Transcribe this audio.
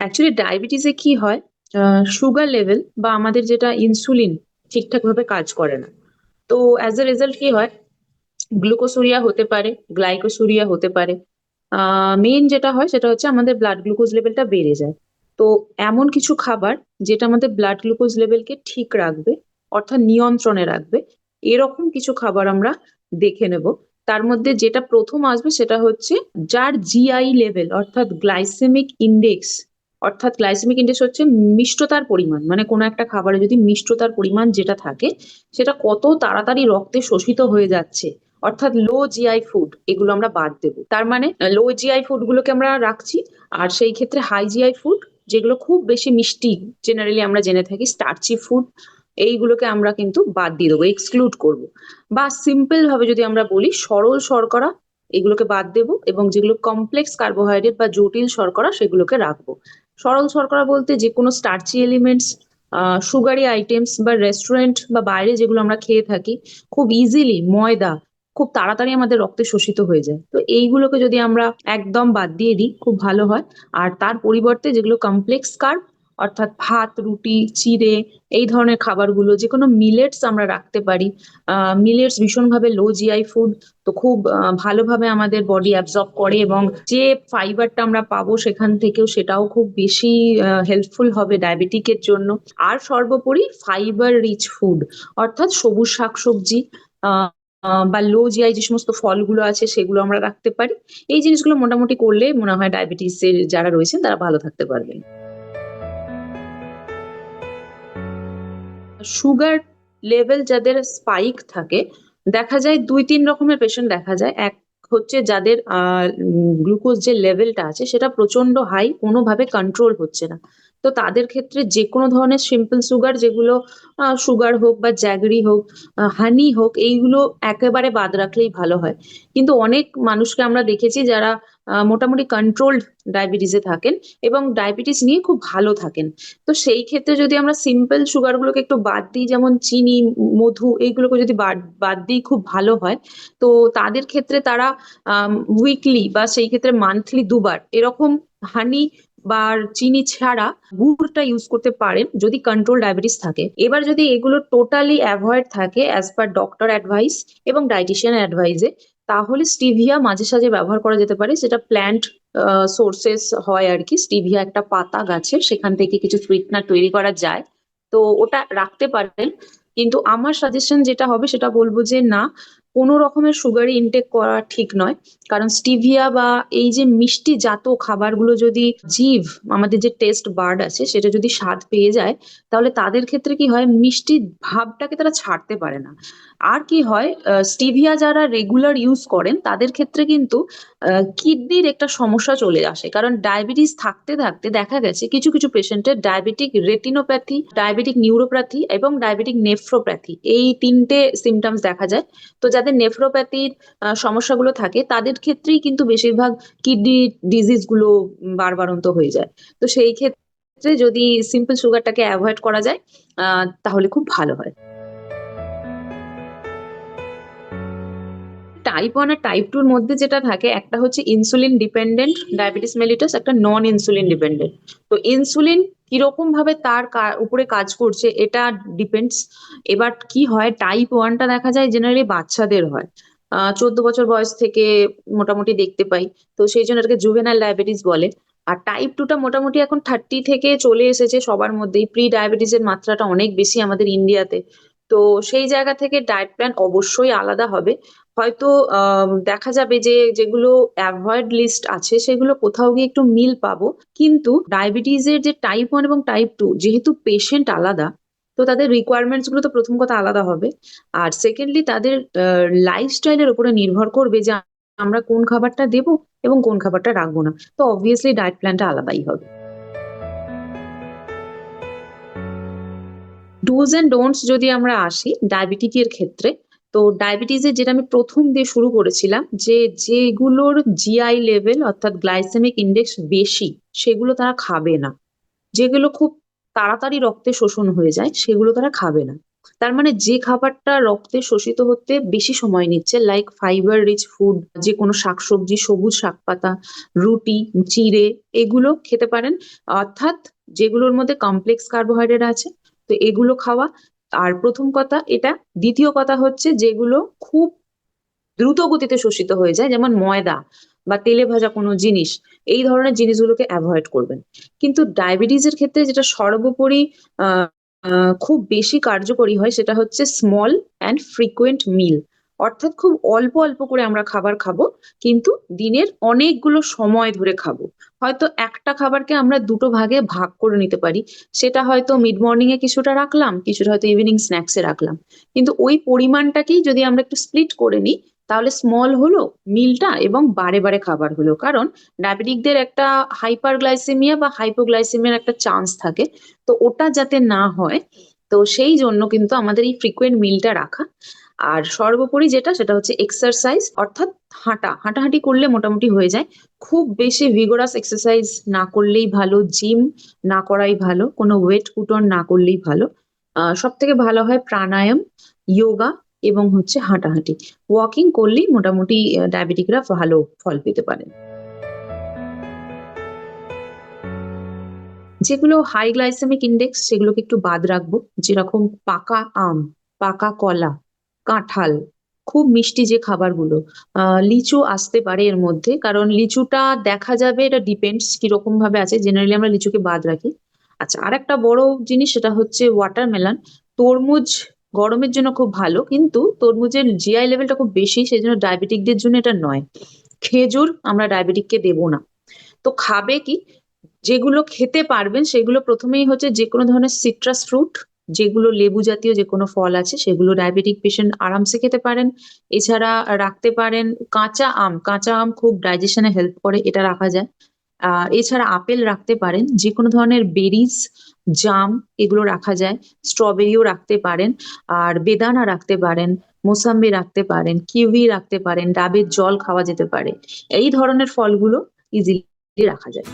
Actually ডায়াবেটিসে কি হয়? Sugar level বা আমাদের যেটা ইনসুলিন ঠিকঠাকভাবে কাজ করে না। তো অ্যাজ এ রেজাল্ট কি হয়? গ্লুকোসুরিয়া হতে পারে গ্লাইকোসুরিয়া হতে পারে। মেন যেটা হয় সেটা হচ্ছে আমাদের ব্লাড গ্লুকোজ লেভেলটা বেড়ে যায়। তো এমন কিছু খাবার যেটা আমাদের ব্লাড গ্লুকোজ লেভেলকে ঠিক রাখবে, অর্থাৎ নিয়ন্ত্রণে রাখবে, এরকম কিছু খাবার আমরা দেখে নেব। তার মধ্যে যেটা প্রথম আসবে সেটা হচ্ছে যার জিআই লেভেল অর্থাৎ গ্লাইসেমিক ইন্ডেক্স অর্থাৎ গ্লাইসেমিক ইন্ডেক্স হচ্ছে মিষ্টতার পরিমাণ মানে কোনো একটা খাবারে যদি মিষ্টতার পরিমাণ যেটা থাকে, সেটা কত তাড়াতাড়ি রক্তে শোষিত হয়ে যাচ্ছে, অর্থাৎ লো জিআই ফুড এগুলো আমরা বাদ দেব। তার মানে লো জিআই ফুড গুলোকে আমরা রাখছি, আর সেই ক্ষেত্রে হাই জিআই ফুড যেগুলো খুব বেশি মিষ্টি জেনারেলি আমরা জেনে থাকি স্টার্চি ফুড এইগুলোকে আমরা কিন্তু বাদ দিয়ে দেবো এক্সক্লুড করব। বা সিম্পল ভাবে যদি আমরা বলি, সরল শর্করা, এগুলোকে বাদ দেব, এবং যেগুলো কমপ্লেক্স কার্বোহাইড্রেট বা জটিল শর্করা, সেগুলোকে রাখব। সরল শর্করা বলতে যে কোনো স্টার্চি এলিমেন্টস সুগারি আইটেমস বা রেস্টুরেন্ট বা বাইরে যেগুলো আমরা খেয়ে থাকি, খুব ইজিলি ময়দা খুব তাড়াতাড়ি আমাদের রক্তে শোষিত হয়ে যায়। তো এইগুলোকে যদি আমরা একদম বাদ দিয়ে দিই, খুব ভালো হয়। আর তার পরিবর্তে যেগুলো কমপ্লেক্স কার্ব অর্থাৎ ভাত, রুটি, চিড়ে, এই ধরনের খাবারগুলো যে কোনো মিলেটস আমরা রাখতে পারি। মিলেটস ভীষণভাবে লো জিআই ফুড তো খুব ভালোভাবে আমাদের বডি অ্যাবজর্ব করে এবং যে ফাইবারটা আমরা পাবো সেখান থেকেও সেটাও খুব বেশি হেল্পফুল হবে ডায়াবেটিকের জন্য। আর সর্বোপরি ফাইবার রিচ ফুড অর্থাৎ সবুজ শাকসবজি বা লো জিআই যে সমস্ত ফলগুলো আছে সেগুলো আমরা রাখতে পারি। এই জিনিসগুলো মোটামুটি করলে মনে হয় ডায়াবেটিসের যারা রয়েছেন তারা ভালো থাকতে পারবেন। সুগার লেভেল যাদের স্পাইক থাকে, দেখা যায় দুই তিন রকমের পেশেন্ট দেখা যায়। এক হচ্ছে যাদের গ্লুকোজ যে লেভেলটা আছে, সেটা প্রচণ্ড হাই কোনোভাবে কন্ট্রোল হচ্ছে না। তো তাদের ক্ষেত্রে যে কোনো ধরনের সিম্পল সুগার যেগুলো সুগার হোক বা জ্যাগরি হোক হানি হোক, এইগুলো একেবারে বাদ রাখলেই ভালো হয়। কিন্তু অনেক মানুষকে আমরা দেখেছি যারা মোটামুটি কন্ট্রোলড ডায়াবেটিসে থাকেন এবং ডায়াবেটিস নিয়ে খুব ভালো থাকেন। তো সেই ক্ষেত্রে যদি আমরা সিম্পল সুগারগুলোকে একটু বাদ দিই, যেমন চিনি, মধু, এইগুলোকে যদি বাদ বাদ দিই খুব ভালো হয়, তো তাদের ক্ষেত্রে তারা উইকলি বা সেই ক্ষেত্রে মান্থলি দুবার এরকম হানি বা চিনি ছাড়া গুড়টা ইউজ করতে পারেন যদি কন্ট্রোল ডায়াবেটিস থাকে। এবার যদি এগুলো টোটালি অ্যাভয়েড থাকে অ্যাজ পার ডক্টর অ্যাডভাইস এবং ডাইটিশিয়ান অ্যাডভাইসে তাহলে স্টিভিয়া মাঝে সাঝে ব্যবহার করা যেতে পারে। যেটা প্ল্যান্ট সোর্সেস হয় আর কি। স্টিভিয়া একটা পাতা গাছে সেখান থেকে কিছু সুইটনার তৈরি করা যায়। তো ওটা রাখতে পারেন। কিন্তু আমার সাজেশন যেটা হবে সেটা বলব যে না কোনো রকমের সুগারি ইনটেক করা ঠিক নয়। কারণ স্টিভিয়া বা এই যে মিষ্টি জাত খাবারগুলো যদি জীব, আমাদের যে টেস্ট বার্ড আছে, সেটা যদি স্বাদ পেয়ে যায়, তাহলে তাদের ক্ষেত্রে কি হয়? মিষ্টি ভাবটাকে তারা ছাড়তে পারে না। আর কি হয়? স্টিভিয়া যারা রেগুলার ইউজ করেন, তাদের ক্ষেত্রে কিন্তু কিডনির একটা সমস্যা চলে আসে। কারণ ডায়াবেটিস থাকতে থাকতে দেখা গেছে কিছু কিছু পেশেন্টের ডায়াবেটিক রেটিনোপ্যাথি ডায়াবেটিক নিউরোপ্যাথি এবং ডায়াবেটিক নেফ্রোপ্যাথি এই তিনটে সিমটমস দেখা যায়। তো যাদের নেফ্রোপ্যাথির সমস্যাগুলো থাকে, তাদের ক্ষেত্রেই কিন্তু বেশিরভাগ কিডনি ডিজিজগুলো বারবারন্ত হয়ে যায়। তো সেই ক্ষেত্রে যদি সিম্পল সুগারটাকে অ্যাভয়েড করা যায় তাহলে খুব ভালো হয়। টাইপ ওয়ান আর টাইপ টুর মধ্যে যেটা থাকে, একটা হচ্ছে ইনসুলিন ডিপেন্ডেন্ট ডায়াবেটিস মেলিটাস একটা নন ইনসুলিন ডিপেন্ডেন্ট তো ইনসুলিন কীরকম ভাবে তার উপরে কাজ করছে এটা ডিপেন্ডস এবার কি হয় টাইপ ওয়ানটা দেখা যায় জেনারেলি বাচ্চাদের হয়। চোদ্দ বছর বয়স থেকে মোটামুটি দেখতে পাই। তো সেই জন্য এটাকে জুভেনাল ডায়াবেটিস বলে। আর টাইপ টুটা মোটামুটি এখন থার্টি থেকে চলে এসেছে সবার মধ্যেই। প্রি ডায়াবেটিসের মাত্রাটা অনেক বেশি আমাদের ইন্ডিয়াতে তো। সেই জায়গা থেকে ডায়েট প্ল্যান অবশ্যই আলাদা হবে। হয়তো দেখা যাবে যে যেগুলো অ্যাভয়েড লিস্ট আছে, সেগুলো কোথাও গিয়ে একটু মিল পাবো। কিন্তু ডায়াবেটিসের যে টাইপ ওয়ান এবং টাইপ টু যেহেতু পেশেন্ট আলাদা, তো তাদের রিকোয়ারমেন্টসগুলো তো প্রথম কথা আলাদা হবে। আর সেকেন্ডলি তাদের লাইফস্টাইলের উপরে নির্ভর করবে যে আমরা কোন খাবারটা দেব এবং কোন খাবারটা রাখব না। তো অবভিয়াসলি ডায়েট প্ল্যানটা আলাদাই হবে। ডুজ এন্ড ডোন্টস যদি আমরা আসি ডায়াবেটিকের ক্ষেত্রে তো ডায়াবেটিসের যেটা আমি প্রথম দিয়ে শুরু করেছিলাম, যে যেগুলোর জিআই লেভেল অর্থাৎ গ্লাইসেমিক ইন্ডেক্স বেশি, সেগুলো তারা খাবে না। যেগুলো খুব তাড়াতাড়ি রক্তে শোষণ হয়ে যায়, সেগুলো তারা খাবে না। তার মানে যে খাবারটা রক্তে শোষিত হতে বেশি সময় নিচ্ছে লাইক ফাইবার রিচ ফুড যে কোনো শাকসবজি, সবুজ শাকপাতা, রুটি, চিড়ে, এগুলো খেতে পারেন। অর্থাৎ যেগুলোর মধ্যে কমপ্লেক্স কার্বোহাইড্রেট আছে, তো এগুলো খাওয়া আর প্রথম কথা, এটা দ্বিতীয় কথা হচ্ছে যেগুলো খুব দ্রুত গতিতে শোষিত হয়ে যায়, যেমন ময়দা বা তেলে ভাজা কোনো জিনিস, এই ধরনের জিনিসগুলোকে অ্যাভয়েড করবেন। কিন্তু ডায়াবেটিসের ক্ষেত্রে যেটা সর্বোপরি খুব বেশি কার্যকরী হয় সেটা হচ্ছে স্মল অ্যান্ড ফ্রিকুয়েন্ট মিল অর্থাৎ খুব অল্প অল্প করে আমরা খাবার খাব, কিন্তু দিনের অনেকগুলো সময় ধরে খাব। হয়তো একটা খাবারকে আমরা দুটো ভাগে ভাগ করে নিতে পারি। সেটা হয়তো মিড মর্নিং এ কিছুটা রাখলাম, কিছুটা হয়তো ইভিনিং স্ন্যাক্সে রাখলাম। কিন্তু ওই পরিমাণটাকেই যদি আমরা একটু স্প্লিট করে নিই, তাহলে স্মল হলো মিলটা এবং বারে বারে খাবার হলো। কারণ ডায়াবেটিকদের একটা হাইপার গ্লাইসেমিয়া বা হাইপোগ্লাইসেমিয়ার একটা চান্স থাকে। তো ওটা যাতে না হয়, তো সেই জন্য কিন্তু আমাদের এই ফ্রিকোয়েন্ট মিলটা রাখা। আর সর্বোপরি যেটা, সেটা হচ্ছে এক্সারসাইজ অর্থাৎ হাঁটা। হাঁটাহাঁটি করলে মোটামুটি হয়ে যায়। খুব বেশি ভিগোরাস এক্সারসাইজ না করলেই ভালো জিম না করাই ভালো, কোনো ওয়েট কুটন না করলেই ভালো। সব থেকে ভালো হয় প্রাণায়াম যোগা এবং হচ্ছে হাঁটাহাঁটি। ওয়াকিং করলেই মোটামুটি ডায়াবেটিকরা ভালো ফল পেতে পারেন। যেগুলো হাই গ্লাইসেমিক ইন্ডেক্স সেগুলোকে একটু বাদ রাখব। যেরকম পাকা আম, পাকা কলা কাঁঠাল। খুব মিষ্টি যে খাবারগুলো। লিচু আসতে পারে এর মধ্যে, কারণ লিচুটা দেখা যাবে, এটা ডিপেন্ডস কীরকম ভাবে আছে। জেনারেলি আমরা লিচুকে বাদ রাখি। আচ্ছা আর একটা বড় জিনিস সেটা হচ্ছে ওয়াটারমেলন তরমুজ গরমের জন্য খুব ভালো, কিন্তু তরমুজের জিআই লেভেলটা খুব বেশি সেই জন্য ডায়াবেটিকদের জন্য এটা নয়। খেজুর আমরা ডায়াবেটিককে দেবো না। তো খাবে কি? যেগুলো খেতে পারবেন, সেগুলো প্রথমেই হচ্ছে যে কোনো ধরনের সিট্রাস ফ্রুট যেগুলো লেবু জাতীয় যে কোনো ফল আছে, সেগুলো ডায়াবেটিক পেশেন্ট আরামসে খেতে পারেন। এছাড়া রাখতে পারেন কাঁচা আম। কাঁচা আম খুব ডাইজেশনে হেল্প করে, এটা রাখা যায়। এছাড়া আপেল রাখতে পারেন যে কোনো ধরনের বেরিজ জাম, এগুলো রাখা যায়। স্ট্রবেরিও রাখতে পারেন। আর বেদানা রাখতে পারেন, মোসাম্বি রাখতে পারেন, কিউই রাখতে পারেন, ডাবের জল খাওয়া যেতে পারে। এই ধরনের ফলগুলো ইজিলি রাখা যায়।